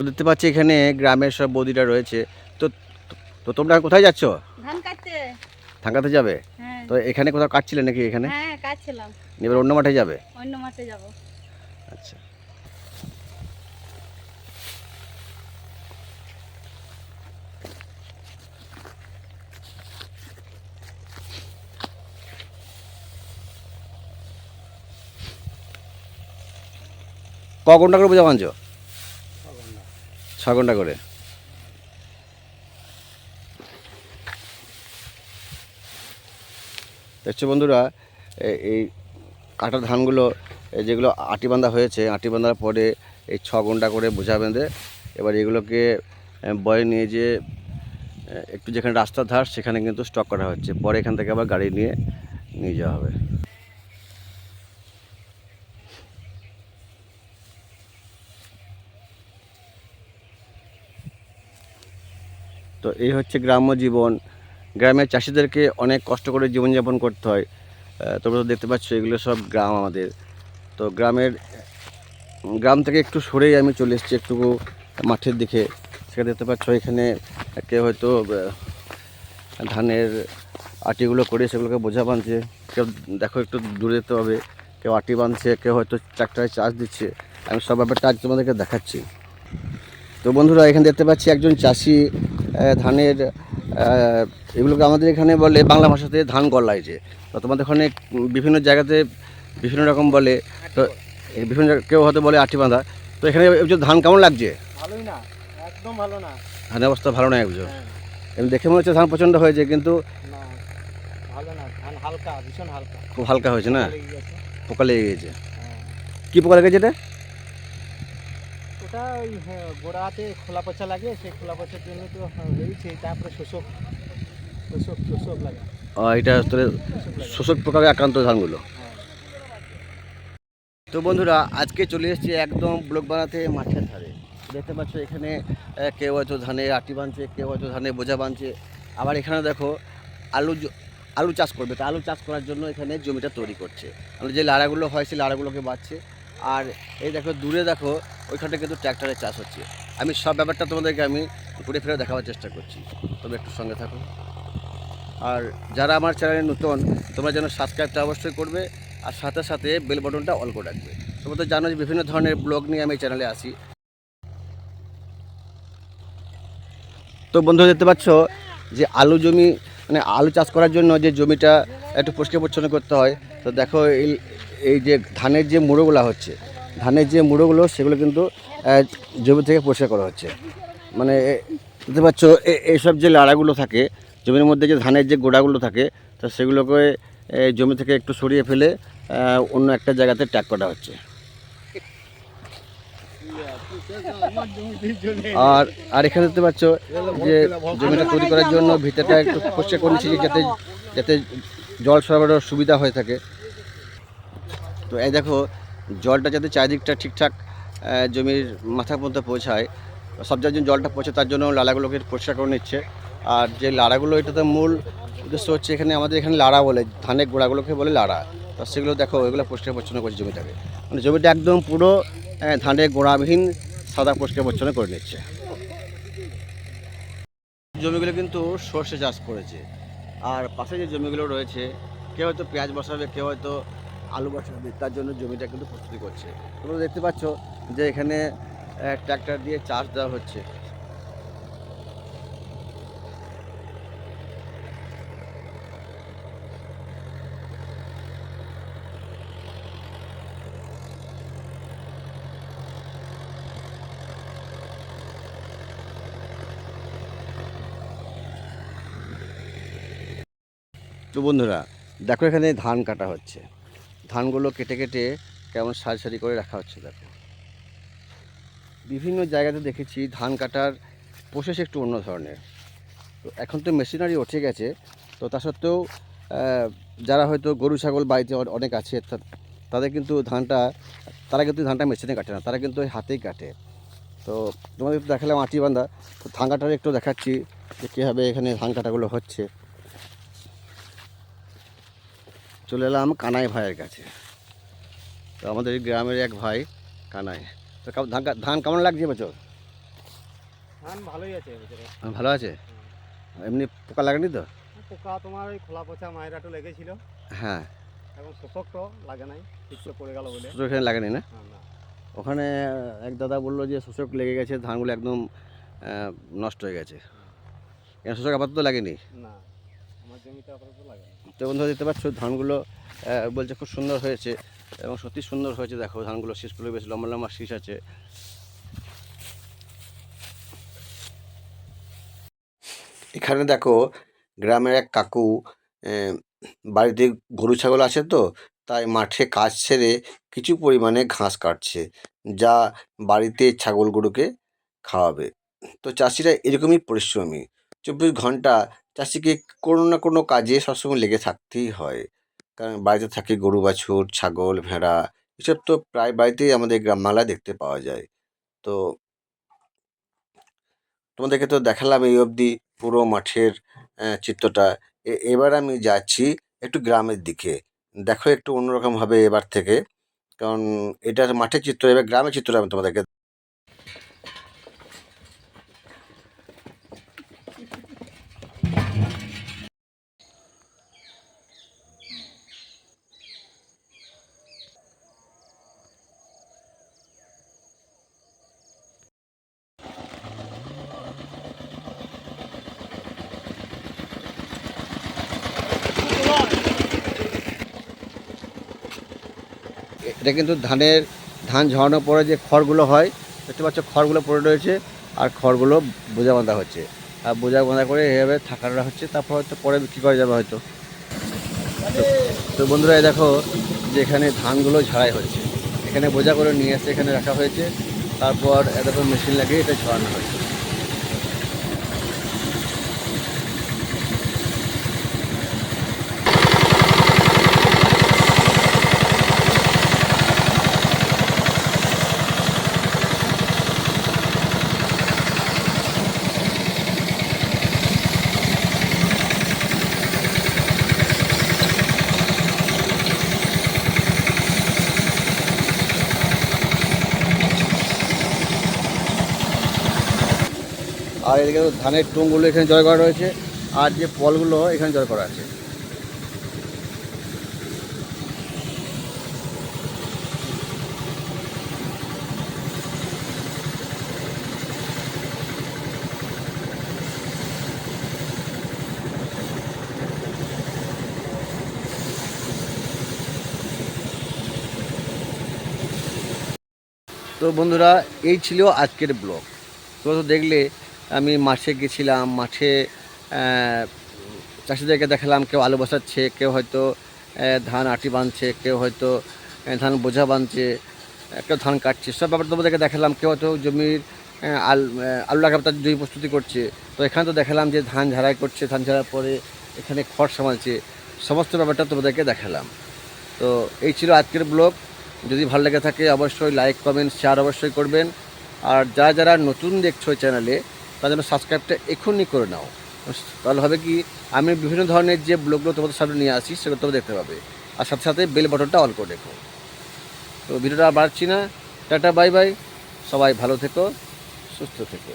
দেখতে পাচ্ছি এখানে গ্রামের সব বৌদিরা রয়েছে। তো তো তোমরা কোথায় যাচ্ছ? ধান কাটতে। থাঙ্গাতে যাবে? হ্যাঁ। তো এখানে কোথাও কাটছিলে নাকি এখানে? হ্যাঁ কাটছিলাম। এবার অন্য মাঠে যাবে? অন্য মাঠে যাব। আচ্ছা। ক ঘণ্টা করে বোঝা বাঁধছ ছ ঘণ্টা করে। দেখছ বন্ধুরা এই কাটা ধানগুলো যেগুলো আটি বাঁধা হয়েছে, আটি বাঁধার পরে এই ছ ঘণ্টা করে বোঝা বেঁধে এবার এগুলোকে বয়ে নিয়ে যে একটু যেখানে রাস্তার ধার সেখানে কিন্তু স্টক করা হচ্ছে। পরে এখান থেকে আবার গাড়ি নিয়ে নিয়ে যাওয়া হবে। তো এই হচ্ছে গ্রাম্য জীবন। গ্রামের চাষিদেরকে অনেক কষ্ট করে জীবনযাপন করতে হয়। তোমরা তো দেখতে পাচ্ছ, এগুলো সব গ্রাম আমাদের। তো গ্রামের, গ্রাম থেকে একটু সরেই আমি চলে এসেছি একটু মাঠের দিকে। সেখানে দেখতে পাচ্ছ, এখানে কেউ হয়তো ধানের আটিগুলো করে সেগুলোকে বোঝা বাঁধছে। কেউ দেখো একটু দূরে যেতে হবে কেউ আটি বাঁধছে, কেউ হয়তো ট্রাক্টরে চার্জ দিচ্ছে। আমি সব ব্যাপারটা আজ তোমাদেরকে দেখাচ্ছি। তো বন্ধুরা, এখানে দেখতে পাচ্ছি একজন চাষি ধানের এগুলোকে আমাদের এখানে বলে বাংলা ভাষাতে ধান গলায় যে। তো তোমাদের ওখানে বিভিন্ন জায়গাতে বিভিন্ন রকম বলে তো বিভিন্ন কেউ হয়তো বলে আটি বাঁধা। তো এখানে ধান কেমন লাগছে? ভালোই না একদম ভালো না। ধানের অবস্থা ভালো নয় বুঝো হ্যাঁ, এমনি দেখে মনে হচ্ছে ধান প্রচণ্ড হয়েছে কিন্তু না না খুব হালকা হয়েছে না? পোকা লেগে গেছে। হ্যাঁ। কী পোকা লেগেছে এটা? ওটা ওই হ্যাঁ, গোড়াতে খোলা পচা লাগে সেই খোলা পচার জন্য তো হ্যাঁ, হয়েছে তারপরে শোষক শোষক শোষক লাগে। এটা তোর শোষক পোকাকে আক্রান্ত ধানগুলো। তো বন্ধুরা আজকে চলে এসেছি একদম ব্লক বানাতে মাঠের ধারে। দেখতে পাচ্ছ এখানে কেউ হয়তো ধানে আটি বাঁধছে কেউ হয়তো ধানে বোঝা বাঁধছে আবার এখানে দেখো আলু আলু চাষ করবে। তা আলু চাষ করার জন্য এখানে জমিটা তৈরি করছে। যে লাড়াগুলো হয় সেই লাড়াগুলোকে বাঁচছে আর এই দেখো, দূরে দেখো ওইখানটা কিন্তু ট্র্যাক্টরের চাষ হচ্ছে। আমি সব ব্যাপারটা তোমাদেরকে আমি ঘুরে ফিরে দেখাবার চেষ্টা করছি। তবে একটু সঙ্গে থাকো। আর যারা আমার চ্যানেলে নতুন, তোমরা যেন সাবস্ক্রাইবটা অবশ্যই করবে, আর সাথে সাথে বেল বটনটা অল করে রাখবে। তোমরা তো জানো যে বিভিন্ন ধরনের ব্লগ নিয়ে আমি চ্যানেলে আসি। তো বন্ধু দেখতে পাচ্ছ যে আলু জমি মানে আলু চাষ করার জন্য যে জমিটা একটু পরিষ্কার পরিচ্ছন্ন করতে হয়, তো দেখো এই এই যে ধানের যে মুড়োগুলো হচ্ছে, ধানের যে মুড়োগুলো সেগুলো কিন্তু জমি থেকে পরিষ্কার করা হচ্ছে। মানে পাচ্ছ, এ- এইসব যে লাড়াগুলো থাকে, জমির মধ্যে যে ধানের যে গোড়াগুলো থাকে, তো সেগুলোকে জমি থেকে একটু সরিয়ে ফেলে অন্য একটা জায়গাতে ট্যাগ করা হচ্ছে। আর আর এখানে দেখতে পাচ্ছ যে জমিটা তৈরি করার জন্য ভিতরটা একটু পরিষ্কার করে নিচ্ছি যাতে যাতে জল সরবরাহের সুবিধা হয়ে থাকে। তো এই দেখো, জলটা যাতে চারিদিকটা ঠিকঠাক জমির মাথা পর্যন্ত পৌঁছায়, সব যার জন্য জলটা পৌঁছে তার জন্য লাড়াগুলোকে পরিষ্কার করে নিচ্ছে। আর যে লাড়াগুলো, এটাতে মূল উদ্দেশ্য হচ্ছে এখানে আমাদের এখানে লাড়া বলে, ধানের গোড়াগুলোকে বলে লাড়া। তো সেগুলো দেখো, এগুলো পরিষ্কার পরিচ্ছন্ন করছে জমিটাকে। মানে জমিটা একদম পুরো ধানের গোড়াবিহীন সাদা পরিষ্কার পরিচ্ছন্ন করে নিচ্ছে। জমিগুলো কিন্তু সর্ষে চাষ করেছে। আর পাশে যে জমিগুলো রয়েছে, কেউ হয়তো পেঁয়াজ বসাবে, কেউ হয়তো আলু বসাবে, তার জন্য জমিটা কিন্তু প্রস্তুতি করছে। তোমরা দেখতে পাচ্ছ যে এখানে ট্র্যাক্টর দিয়ে চাষ দেওয়া হচ্ছে। তো বন্ধুরা, দেখো এখানে ধান কাটা হচ্ছে। ধানগুলো কেটে কেটে কেমন সারি সারি করে রাখা হচ্ছে, দেখো। বিভিন্ন জায়গাতে দেখেছি ধান কাটার প্রসেস একটু অন্য ধরনের। তো এখন তো মেশিনারি উঠে গেছে, তো তা সত্ত্বেও যারা হয়তো গরু, ছাগল, বাড়িতে অনেক আছে তাদের কিন্তু ধানটা, তারা কিন্তু ধানটা মেশিনে কাটে না, তারা কিন্তু হাতেই কাটে। তো তোমাদের দেখালাম আটি বান্ধা তো ধান কাটার একটু দেখাচ্ছি যে কীভাবে এখানে ধান কাটাগুলো হচ্ছে। চলে এলাম কানাই ভাইয়ের কাছে। তো আমাদের গ্রামের এক ভাই কানাই। তো ধান ধান কেমন লাগছে বছর? ধান ভালোই আছে এবছরে ভালো আছে? এমনি পোকা লাগেনি তো? পোকা তোমার ওই খোলা পচা মায়েরাটো লেগেছিল। হ্যাঁ। এখন শোষক তো লাগে নাই ঠিকছে পড়ে গেল বলে। শোষক এখানে লাগেনি না? ওখানে এক দাদা বলল যে শোষক লেগে গেছে ধানগুলো একদম নষ্ট হয়ে গেছে। শোষক আপাতত লাগেনি? না। তো বন্ধুরা দেখতে পাচ্ছ, ধানগুলো বলছে খুব সুন্দর হয়েছে এবং সত্যি সুন্দর হয়েছে। দেখো, ধানগুলো শীষগুলো বেশ লম্বা লম্বা শীষ আছে। এখানে দেখো, গ্রামের এক কাকু বাড়িতে গরু ছাগল আছে তো, তাই মাঠে কাজ ছেড়ে কিছু পরিমাণে ঘাস কাটছে, যা বাড়িতে ছাগল গরুকে খাওয়াবে। তো চাষিরা এরকমই পরিশ্রমী। চব্বিশ ঘণ্টা চাষিকে কোনো না কোনো কাজে সবসময় লেগে থাকতেই হয়। কারণ বাড়িতে থাকে গরু, বাছুর, ছাগল, ভেড়া, এসব তো প্রায় বাড়িতেই আমাদের গ্রাম বাংলায় দেখতে পাওয়া যায়। তো তোমাদেরকে তো দেখালাম এই অবধি পুরো মাঠের চিত্রটা। এবার আমি যাচ্ছি একটু গ্রামের দিকে। দেখো একটু অন্যরকম হবে এবার থেকে। কারণ এটার মাঠের চিত্র, এবার গ্রামের চিত্র আমি তোমাদেরকে এটা কিন্তু ধানের, ধান ঝরানোর পরে যে খড়গুলো হয়, দেখতে পাচ্ছ খড়গুলো পড়ে রয়েছে আর খড়গুলো বোঝা বাঁধা হচ্ছে। আর বোঝা বাঁধা করে এভাবে থাকাটা হচ্ছে, তারপর হয়তো পরে বিক্রি করা যাবে হয়তো। তো- বন্ধুরা দেখো যে এখানে ধানগুলো ঝাড়াই হচ্ছে। এখানে বোঝা করে নিয়ে এসে এখানে রাখা হয়েছে। তারপর এত মেশিন লাগিয়ে এটা ঝরানো হয়েছে আর এদিকে ধানের টুংগুলো এখানে জয় করা রয়েছে, আর যে পলগুলো এখানে জয় করা আছে। তো বন্ধুরা, এই ছিল আজকের ব্লগ। তো দেখলে আমি মাঠে গেছিলাম, মাঠে চাষিদেরকে দেখালাম কেউ আলু বসাচ্ছে, কেউ হয়তো ধান আটি বাঁধছে কেউ হয়তো ধান বোঝা বাঁধছে কেউ ধান কাটছে। সব ব্যাপার তোমাদেরকে দেখালাম, কেউ হয়তো জমির আল আলু লাগাবে তার জমি প্রস্তুতি করছে। তো এখানে তো দেখালাম যে ধান ঝাড়াই করছে, ধান ঝাড়ার পরে এখানে খড় সামালছে সমস্ত ব্যাপারটা তোমাদেরকে দেখালাম। তো এই ছিল আজকের ব্লগ। যদি ভালো লেগে থাকে, অবশ্যই লাইক কমেন্ট শেয়ার অবশ্যই করবেন। আর যারা যারা নতুন দেখছ চ্যানেলে তার জন্য সাবস্ক্রাইবটা এখনই করে নাও। তাহলে হবে কি, আমি বিভিন্ন ধরনের যে ব্লগগুলো তোমাদের সামনে নিয়ে আসি, সেগুলো তোমরা দেখতে পাবে। আর সাথে সাথে বেল বাটনটা অল করে দেখো তো ভিডিওটা বাড়ছি না। টাটা বাই বাই সবাই ভালো থেকো, সুস্থ থেকো।